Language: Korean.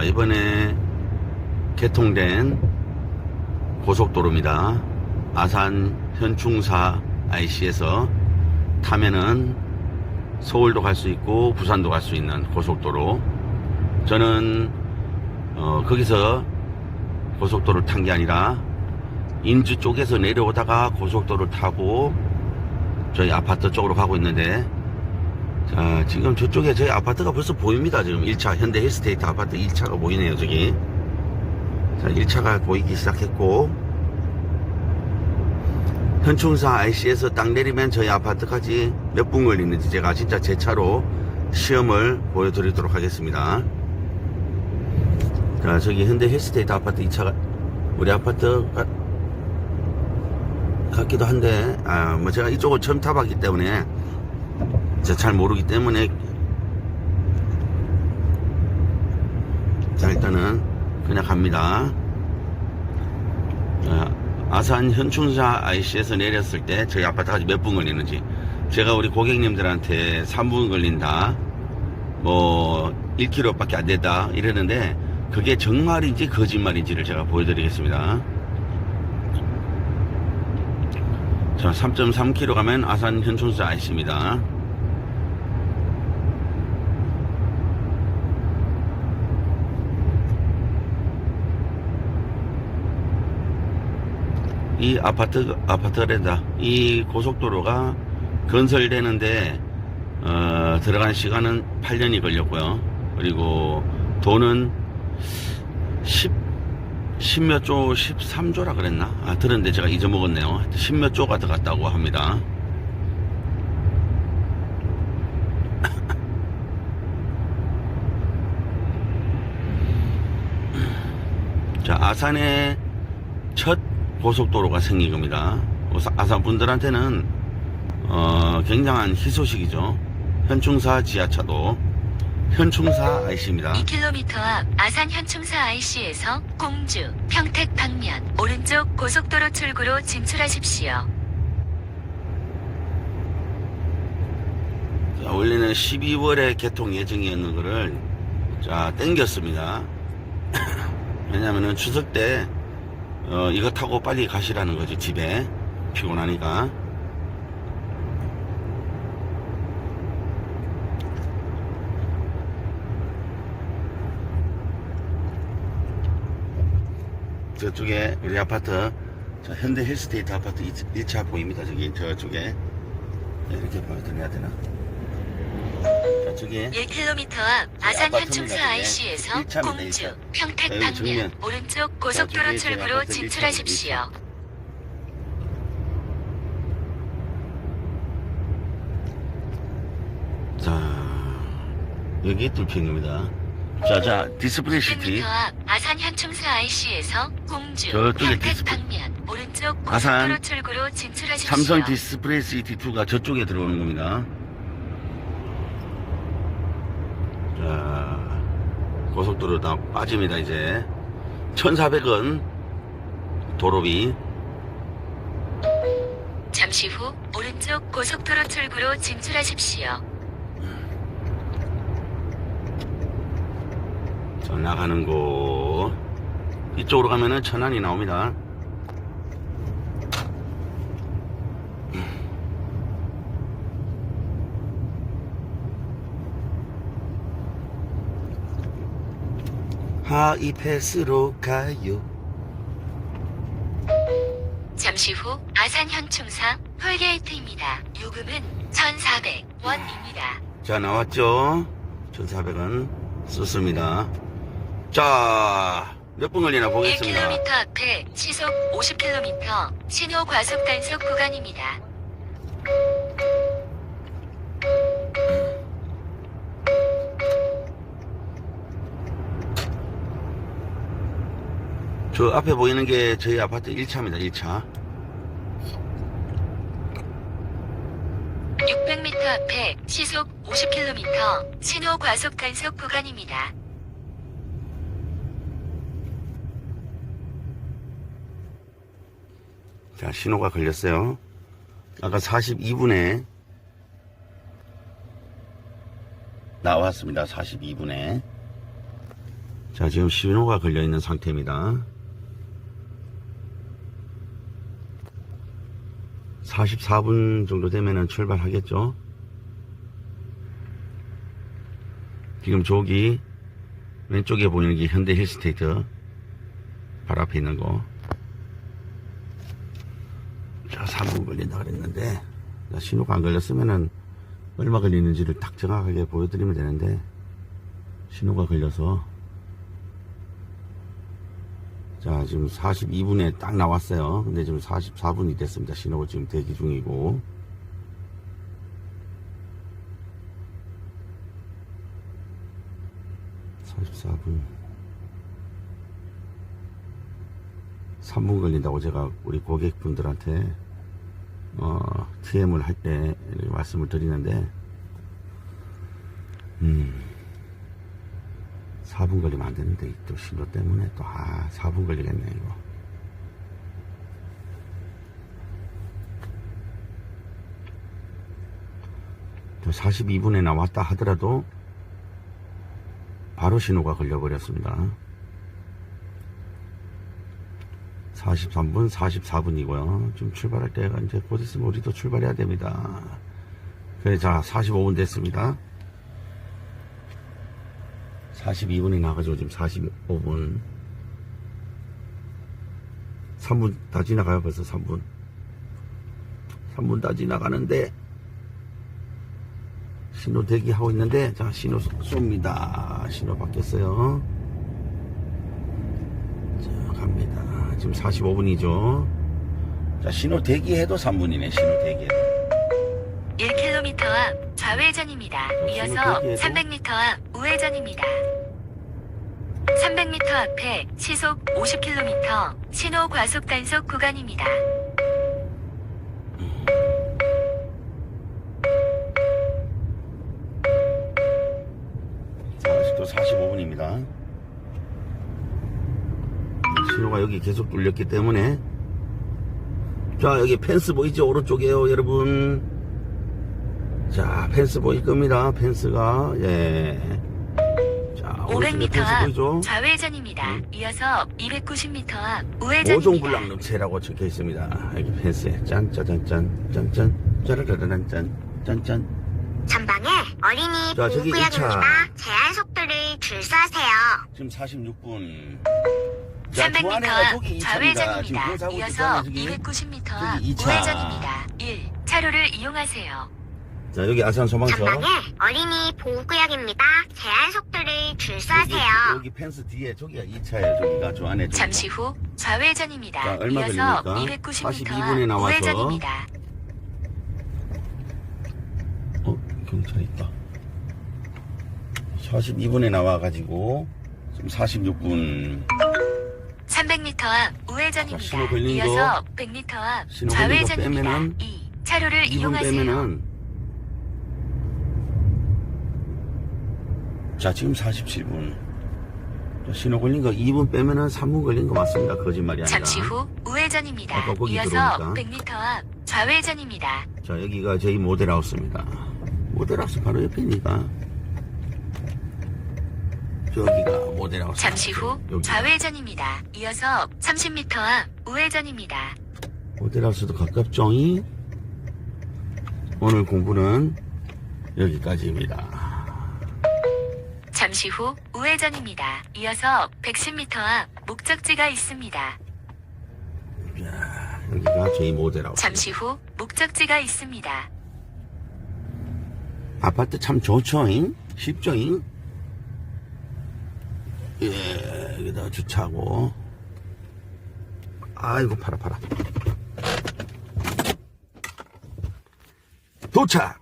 자, 이번에 개통된 고속도로입니다. 아산 현충사 IC에서 타면은 서울도 갈 수 있고 부산도 갈 수 있는 고속도로. 저는 어, 거기서 고속도로를 탄 게 아니라 인주 쪽에서 내려오다가 고속도로를 타고 저희 아파트 쪽으로 가고 있는데 자 지금 저쪽에 저희 아파트가 벌써 보입니다. 지금 1차 현대 힐스테이트 아파트 1차가 보이네요 저기. 자 1차가 보이기 시작했고. 현충사 IC에서 딱 내리면 저희 아파트까지 몇 분 걸리는지 제가 진짜 제 차로 시험을 보여드리도록 하겠습니다. 자 저기 현대 힐스테이트 아파트 2차가 우리 아파트 가- 같기도 한데 아 뭐 제가 이쪽을 처음 타봤기 때문에 제가 잘 모르기 때문에 자 일단은 그냥 갑니다. 자, 아산 현충사 IC에서 내렸을 때 저희 아파트까지 몇 분 걸리는지. 제가 우리 고객님들한테 3분 걸린다. 뭐 1km밖에 안 된다. 이러는데 그게 정말인지 거짓말인지를 제가 보여드리겠습니다. 자 3.3km 가면 아산 현충사 IC입니다 이 아파트 아파트랜다 이 고속도로가 건설되는데 어, 들어간 시간은 8년이 걸렸고요. 그리고 돈은 10 10몇 조, 13조라 그랬나? 아, 들었는데 제가 잊어먹었네요. 10몇 조가 들어갔다고 합니다. 자, 아산에 첫 고속도로가 생긴 겁니다. 아산 분들한테는 어, 굉장한 희소식이죠. 현충사 지하차도 현충사 IC입니다. 2km 앞 아산 현충사 IC에서 공주, 평택 방면 오른쪽 고속도로 출구로 진출하십시오. 자, 원래는 12월에 개통 예정이었는 거를 자 땡겼습니다. 왜냐면은 추석 때 어, 이거 타고 빨리 가시라는 거죠 집에 피곤하니까. 저쪽에 우리 아파트 저 현대 힐스테이트 아파트 1차 보입니다 저기 저쪽에 네, 이렇게 보여드려야 되나? 자, 저기 1km 앞 아산 현충사. IC에서 일차입니다, 공주, 일차. 평택 여기 방면 정면. 오른쪽 고속도로 저기 제 출구로 아파트 진출하십시오. 자 여기 뚫힌 겁니다 자자 디스플레이 100m 시티 앞 아산 현충사 IC에서 공주, 저쪽에 평택 디스플레이. 방면 오른쪽 아산 고속도로 출구로 진출하십시오. 삼성 디스플레이 시티 2가 저쪽에 들어오는 겁니다 자 고속도로 다 빠집니다 이제. 1400원 도로비. 잠시 후 오른쪽 고속도로 출구로 진출하십시오. 자, 나가는 곳. 이쪽으로 가면은 천안이 나옵니다 하이패스로 가요 잠시 후 아산 현충사 톨게이트입니다. 요금은 1,400원입니다. 자 나왔죠 1400원 썼습니다 자 몇 분 걸리나 보겠습니다 1km 앞에 시속 50km 신호 과속 단속 구간입니다. 저 앞에 보이는 게 저희 아파트 1차입니다 1차 600m 앞에 시속 50km 신호 과속 단속 구간입니다. 자 신호가 걸렸어요 아까 42분에 나왔습니다 42분에 자, 지금 신호가 걸려 있는 상태입니다. 44분 정도 되면은 출발하겠죠? 지금 저기 왼쪽에 보이는 게 현대 힐스테이트 바로 앞에 있는 거. 자, 3분 걸린다 그랬는데 자, 신호가 안 걸렸으면은 얼마 걸리는지를 딱 정확하게 보여드리면 되는데 신호가 걸려서 자 지금 42분에 딱 나왔어요. 근데 지금 44분이 됐습니다. 신호가 지금 대기 중이고. (44분) 3분 걸린다고 제가 우리 고객분들한테 어, TM을 할 때 말씀을 드리는데, 음, 4분 걸리면 안 되는데, 또 신호 때문에 또, 아, 4분 걸리겠네, 이거. 또 42분에 나왔다 하더라도, 바로 신호가 걸려버렸습니다. 43분, 44분이고요. 지금 출발할 때가 이제 곧 있으면 우리도 출발해야 됩니다. 그래, 자, 45분 됐습니다. 42분이 나가지고 지금 45분. 3분 다 지나가요, 벌써 3분. 3분 다 지나가는데, 신호 대기하고 있는데, 자, 신호 쏩니다. 신호 바뀌었어요. 자, 갑니다. 지금 45분이죠. 자, 신호 대기해도 3분이네, 신호 대기해도. 1km 앞 좌회전입니다. 이어서 300m 앞 우회전입니다. 300m 앞에 시속 50km 신호 과속 단속 구간입니다. 자, 아직도 45분입니다. 신호가 여기 계속 뚫렸기 때문에 자 여기 펜스 보이죠 오른쪽에요 여러분 자 펜스 보일 겁니다 펜스가 예자 오른쪽에 500m 펜스 앞 좌회전입니다. 음. 이어서 290m 앞 우회전입니다. 오종불량릉체라고 적혀 있습니다 여기 펜스에 짠짜잔짠 짠짠 짜라라란 짠 짠짠 전방에 어린이 자, 저기 보호구역입니다. 이차. 제한 속도를 줄서하세요. 지금 46분 300m 앞 좌회전입니다. 그 이어서 290m 앞. 우회전입니다. 1. 차로를 이용하세요. 자 여기 아산 소방서 전방에 어린이 보호구역입니다. 제한 속도를 줄서하세요. 여기, 여기 펜스 뒤에 저기가 2차예요 저기가 저 안에 저기가. 잠시 후 좌회전입니다. 자, 얼마 이어서 걸립니까? 290m 42분에 앞 나와서. 우회전입니다. 어 경찰 있다 42분에 나와가지고 지금 46분 300m 앞 우회전입니다. 자, 신호 걸린 거. 이어서 100m 앞 신호 걸린 거 좌회전입니다. 빼면은 2. 차로를 2분 이용하세요. 빼면은 자 지금 47분 자, 신호 걸린 거 2분 빼면 은 3분 걸린 거 맞습니다 거짓말이 아니라 잠시 후 우회전입니다. 아까 거기 이어서 들어오니까. 100m 앞 좌회전입니다. 자 여기가 저희 모델하우스입니다 모델하우스 바로 옆이니까 저기가 모델하우스 잠시 후 여기. 좌회전입니다. 이어서 30m 앞 우회전입니다. 모델하우스도 가깝죠이 오늘 공부는 여기까지입니다 잠시 후 우회전입니다. 이어서 110m 앞 목적지가 있습니다. 자, 여기가 저희 모델하우스 잠시 후 목적지가 있습니다. 아파트 참 좋죠잉 쉽죠잉 예 여기다 주차하고 아이고 팔아 팔아 도착